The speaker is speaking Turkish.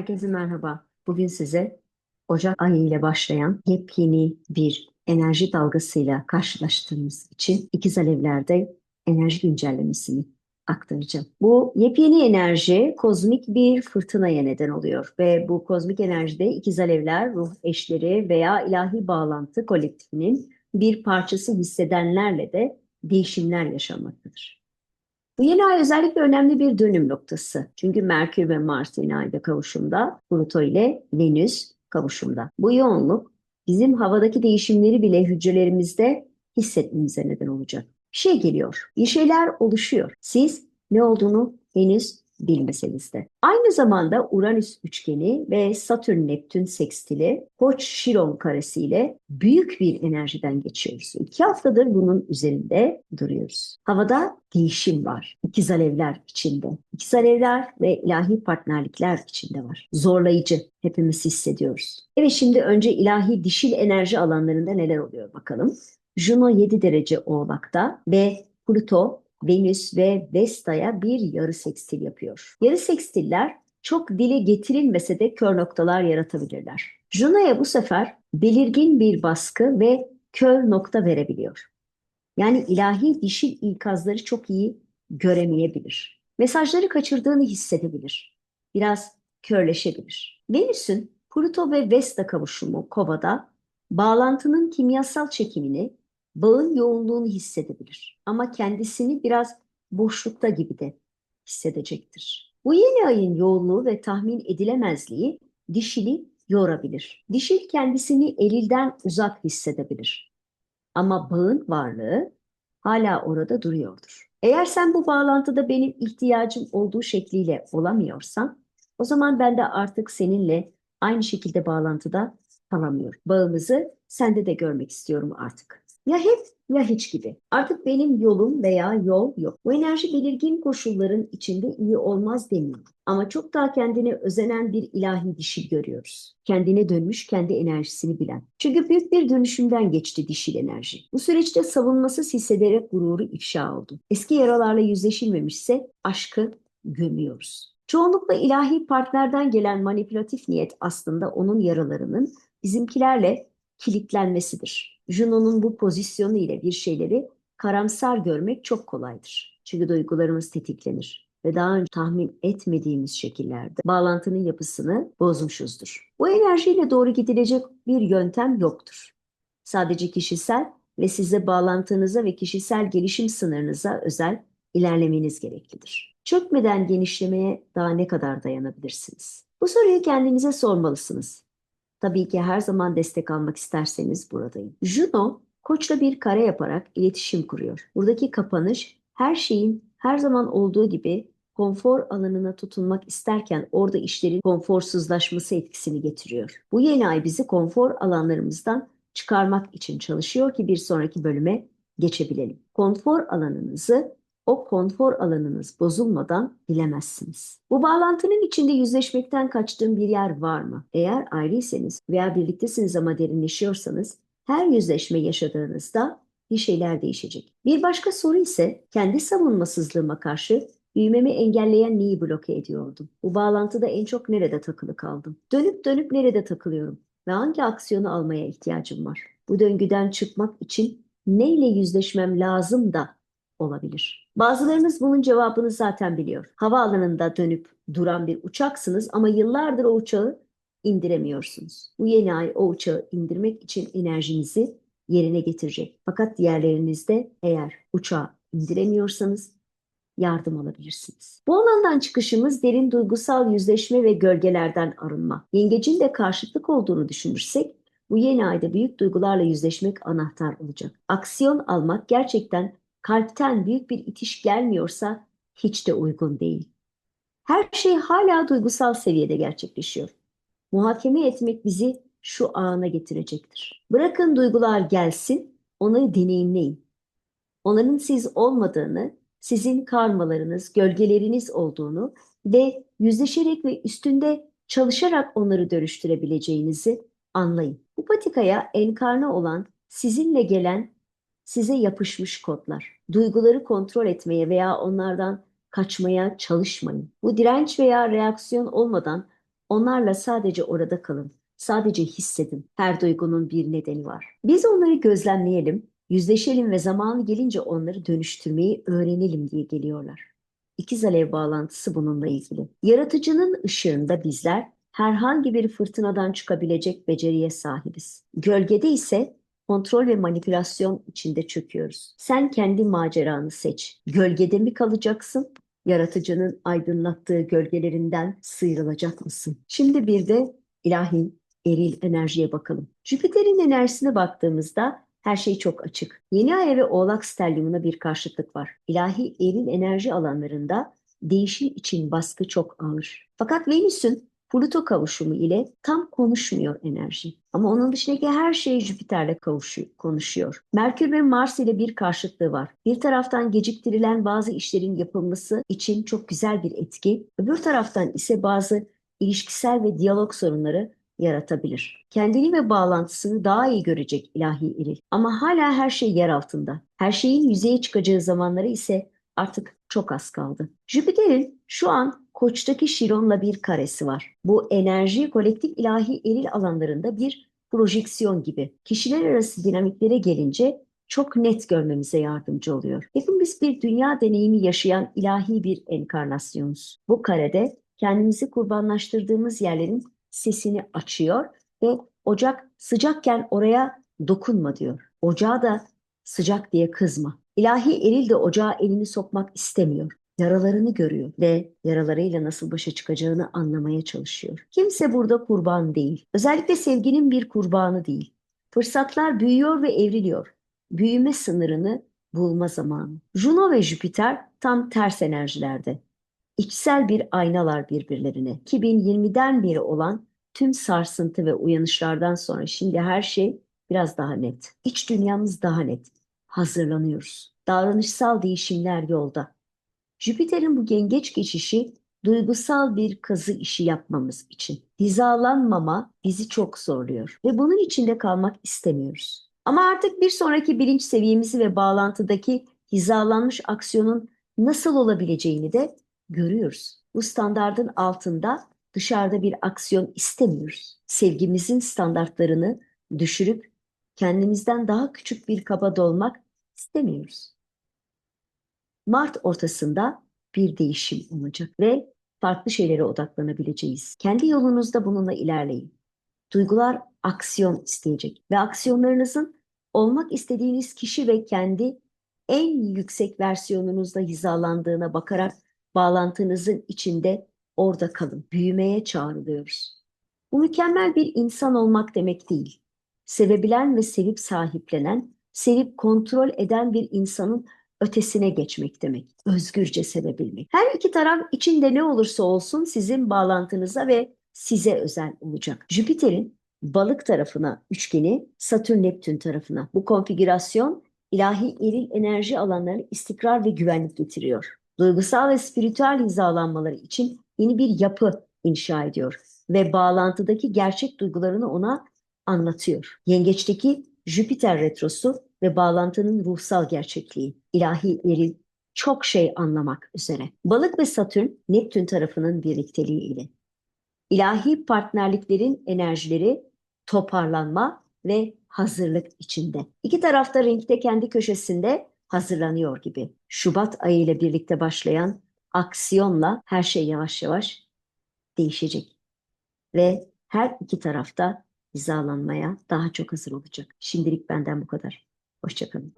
Herkese merhaba. Bugün size Ocak ayı ile başlayan yepyeni bir enerji dalgasıyla karşılaştığımız için ikiz alevlerde enerji güncellemesini aktaracağım. Bu yepyeni enerji kozmik bir fırtınaya neden oluyor ve bu kozmik enerjide ikiz alevler, ruh eşleri veya ilahi bağlantı kolektifinin bir parçası hissedenlerle de değişimler yaşanmaktadır. Bu yeni ay özellikle önemli bir dönüm noktası. Çünkü Merkür ve Mars yeni ayda kavuşumda, Pluto ile Venüs kavuşumda. Bu yoğunluk bizim havadaki değişimleri bile hücrelerimizde hissetmemize neden olacak. Bir şey geliyor, bir şeyler oluşuyor. Siz ne olduğunu henüz bilmeseniz de. Aynı zamanda Uranüs üçgeni ve Satürn-Neptün sekstili Koç-Şiron karesiyle büyük bir enerjiden geçiyoruz. İki haftadır bunun üzerinde duruyoruz. Havada değişim var. İkiz alevler içinde. İkiz alevler ve ilahi partnerlikler içinde var. Zorlayıcı. Hepimiz hissediyoruz. Evet şimdi önce ilahi dişil enerji alanlarında neler oluyor bakalım. Juno 7 derece oğlakta ve Pluto Venüs ve Vesta'ya bir yarı sekstil yapıyor. Yarı sekstiller çok dile getirilmese de kör noktalar yaratabilirler. Juno'ya bu sefer belirgin bir baskı ve kör nokta verebiliyor. Yani ilahi dişil ikazları çok iyi göremeyebilir. Mesajları kaçırdığını hissedebilir. Biraz körleşebilir. Venüs'ün Pluto ve Vesta kavuşumu Kova'da bağlantının kimyasal çekimini bağın yoğunluğunu hissedebilir. Ama kendisini biraz boşlukta gibi de hissedecektir. Bu yeni ayın yoğunluğu ve tahmin edilemezliği dişili yorabilir. Dişil kendisini elilden uzak hissedebilir. Ama bağın varlığı hala orada duruyordur. Eğer sen bu bağlantıda benim ihtiyacım olduğu şekliyle olamıyorsan, o zaman ben de artık seninle aynı şekilde bağlantıda kalamıyorum. Bağımızı sende de görmek istiyorum artık. Ya hep ya hiç gibi. Artık benim yolum veya yol yok. Bu enerji belirgin koşulların içinde iyi olmaz demiyor. Ama çok daha kendine özenen bir ilahi dişil görüyoruz. Kendine dönmüş, kendi enerjisini bilen. Çünkü büyük bir dönüşümden geçti dişil enerji. Bu süreçte savunmasız hissederek gururu ifşa oldu. Eski yaralarla yüzleşilmemişse aşkı gömüyoruz. Çoğunlukla ilahi partnerden gelen manipülatif niyet aslında onun yaralarının bizimkilerle kilitlenmesidir. Juno'nun bu pozisyonu ile bir şeyleri karamsar görmek çok kolaydır. Çünkü duygularımız tetiklenir ve daha önce tahmin etmediğimiz şekillerde bağlantının yapısını bozmuşuzdur. Bu enerjiyle doğru gidilecek bir yöntem yoktur. Sadece kişisel ve size bağlantınıza ve kişisel gelişim sınırınıza özel ilerlemeniz gereklidir. Çökmeden genişlemeye daha ne kadar dayanabilirsiniz? Bu soruyu kendinize sormalısınız. Tabii ki her zaman destek almak isterseniz buradayım. Juno, koçla bir kare yaparak iletişim kuruyor. Buradaki kapanış her şeyin her zaman olduğu gibi konfor alanına tutunmak isterken orada işlerin konforsuzlaşması etkisini getiriyor. Bu yeni ay bizi konfor alanlarımızdan çıkarmak için çalışıyor ki bir sonraki bölüme geçebilelim. Konfor alanınızı o konfor alanınız bozulmadan bilemezsiniz. Bu bağlantının içinde yüzleşmekten kaçtığım bir yer var mı? Eğer ayrıysanız veya birliktesiniz ama derinleşiyorsanız her yüzleşme yaşadığınızda bir şeyler değişecek. Bir başka soru ise kendi savunmasızlığıma karşı büyümemi engelleyen neyi bloke ediyordum? Bu bağlantıda en çok nerede takılı kaldım? Dönüp dönüp nerede takılıyorum? Ve hangi aksiyonu almaya ihtiyacım var? Bu döngüden çıkmak için neyle yüzleşmem lazım da olabilir. Bazılarınız bunun cevabını zaten biliyor. Havaalanında dönüp duran bir uçaksınız ama yıllardır o uçağı indiremiyorsunuz. Bu yeni ay o uçağı indirmek için enerjinizi yerine getirecek. Fakat diğerlerinizde eğer uçağı indiremiyorsanız yardım alabilirsiniz. Bu alandan çıkışımız derin duygusal yüzleşme ve gölgelerden arınma. Yengecin de karşıtlık olduğunu düşünürsek bu yeni ayda büyük duygularla yüzleşmek anahtar olacak. Aksiyon almak gerçekten kalpten büyük bir itiş gelmiyorsa hiç de uygun değil. Her şey hala duygusal seviyede gerçekleşiyor. Muhakeme etmek bizi şu ana getirecektir. Bırakın duygular gelsin, onları deneyimleyin. Onların siz olmadığını, sizin karmalarınız, gölgeleriniz olduğunu ve yüzleşerek ve üstünde çalışarak onları dönüştürebileceğinizi anlayın. Bu patikaya enkarne olan, sizinle gelen size yapışmış kodlar. Duyguları kontrol etmeye veya onlardan kaçmaya çalışmayın. Bu direnç veya reaksiyon olmadan Onlarla sadece orada kalın. Sadece hissedin. Her duygunun bir nedeni var. Biz onları gözlemleyelim, yüzleşelim ve zamanı gelince onları dönüştürmeyi öğrenelim diye geliyorlar. İkiz alev bağlantısı bununla ilgili. Yaratıcının ışığında bizler herhangi bir fırtınadan çıkabilecek beceriye sahibiz. Gölgede ise kontrol ve manipülasyon içinde çöküyoruz. Sen kendi maceranı seç. Gölgede mi kalacaksın? Yaratıcının aydınlattığı gölgelerinden sıyrılacak mısın? Şimdi bir de ilahi eril enerjiye bakalım. Jüpiter'in enerjisine baktığımızda her şey çok açık. Yeni ay ve oğlak stelyumuna bir karşıtlık var. İlahi eril enerji alanlarında değişim için baskı çok ağır. Fakat Venüs'ün Pluto kavuşumu ile tam konuşmuyor enerji. Ama onun dışındaki her şey Jüpiter'le kavuşuyor, konuşuyor. Merkür ve Mars ile bir karşıtlığı var. Bir taraftan geciktirilen bazı işlerin yapılması için çok güzel bir etki, öbür taraftan ise bazı ilişkisel ve diyalog sorunları yaratabilir. Kendini ve bağlantısını daha iyi görecek ilahi eril. Ama hala her şey yer altında. Her şeyin yüzeye çıkacağı zamanları ise artık çok az kaldı. Jüpiter'in şu an Koç'taki Şiron'la bir karesi var. Bu enerji kolektif ilahi eril alanlarında bir projeksiyon gibi. Kişiler arası dinamiklere gelince çok net görmemize yardımcı oluyor. Hepimiz bir dünya deneyimi yaşayan ilahi bir enkarnasyonuz. Bu karede kendimizi kurbanlaştırdığımız yerlerin sesini açıyor ve ocak sıcakken oraya dokunma diyor. Ocağa da sıcak diye kızma. İlahi eril de ocağa elini sokmak istemiyor. Yaralarını görüyor ve yaralarıyla nasıl başa çıkacağını anlamaya çalışıyor. Kimse burada kurban değil. Özellikle sevginin bir kurbanı değil. Fırsatlar büyüyor ve evriliyor. Büyüme sınırını bulma zamanı. Juno ve Jüpiter tam ters enerjilerde. İçsel bir aynalar birbirlerine. 2020'den beri olan tüm sarsıntı ve uyanışlardan sonra şimdi her şey biraz daha net. İç dünyamız daha net. Hazırlanıyoruz. Davranışsal değişimler yolda. Jüpiter'in bu yengeç geçişi duygusal bir kazı işi yapmamız için. Hizalanmama bizi çok zorluyor ve bunun içinde kalmak istemiyoruz. Ama artık bir sonraki bilinç seviyemizi ve bağlantıdaki hizalanmış aksiyonun nasıl olabileceğini de görüyoruz. Bu standardın altında dışarıda bir aksiyon istemiyoruz. Sevgimizin standartlarını düşürüp kendimizden daha küçük bir kaba dolmak istemiyoruz. Mart ortasında bir değişim olacak ve farklı şeylere odaklanabileceğiz. Kendi yolunuzda bununla ilerleyin. Duygular aksiyon isteyecek ve aksiyonlarınızın olmak istediğiniz kişi ve kendi en yüksek versiyonunuzla hizalandığına bakarak bağlantınızın içinde orada kalın. Büyümeye çağrılıyoruz. Bu mükemmel bir insan olmak demek değil. Sevebilen ve sevip sahiplenen, sevip kontrol eden bir insanın ötesine geçmek demek. Özgürce sevebilmek. Her iki taraf içinde ne olursa olsun sizin bağlantınıza ve size özel olacak. Jüpiter'in balık tarafına üçgeni, Satürn Neptün tarafına. Bu konfigürasyon ilahi eril enerji alanlarına istikrar ve güvenlik getiriyor. Duygusal ve spiritüel hizalanmaları için yeni bir yapı inşa ediyor ve bağlantıdaki gerçek duygularını ona anlatıyor. Yengeçteki Jüpiter retrosu ve bağlantının ruhsal gerçekliği, ilahi eril çok şey anlamak üzere. Balık ve Satürn Neptün tarafının birlikteliği ile. İlahi partnerliklerin enerjileri toparlanma ve hazırlık içinde. İki tarafta renkte kendi köşesinde hazırlanıyor gibi. Şubat ayı ile birlikte başlayan aksiyonla her şey yavaş yavaş değişecek. Ve her iki tarafta hizalanmaya daha çok hazır olacak. Şimdilik benden bu kadar. Hoşçakalın.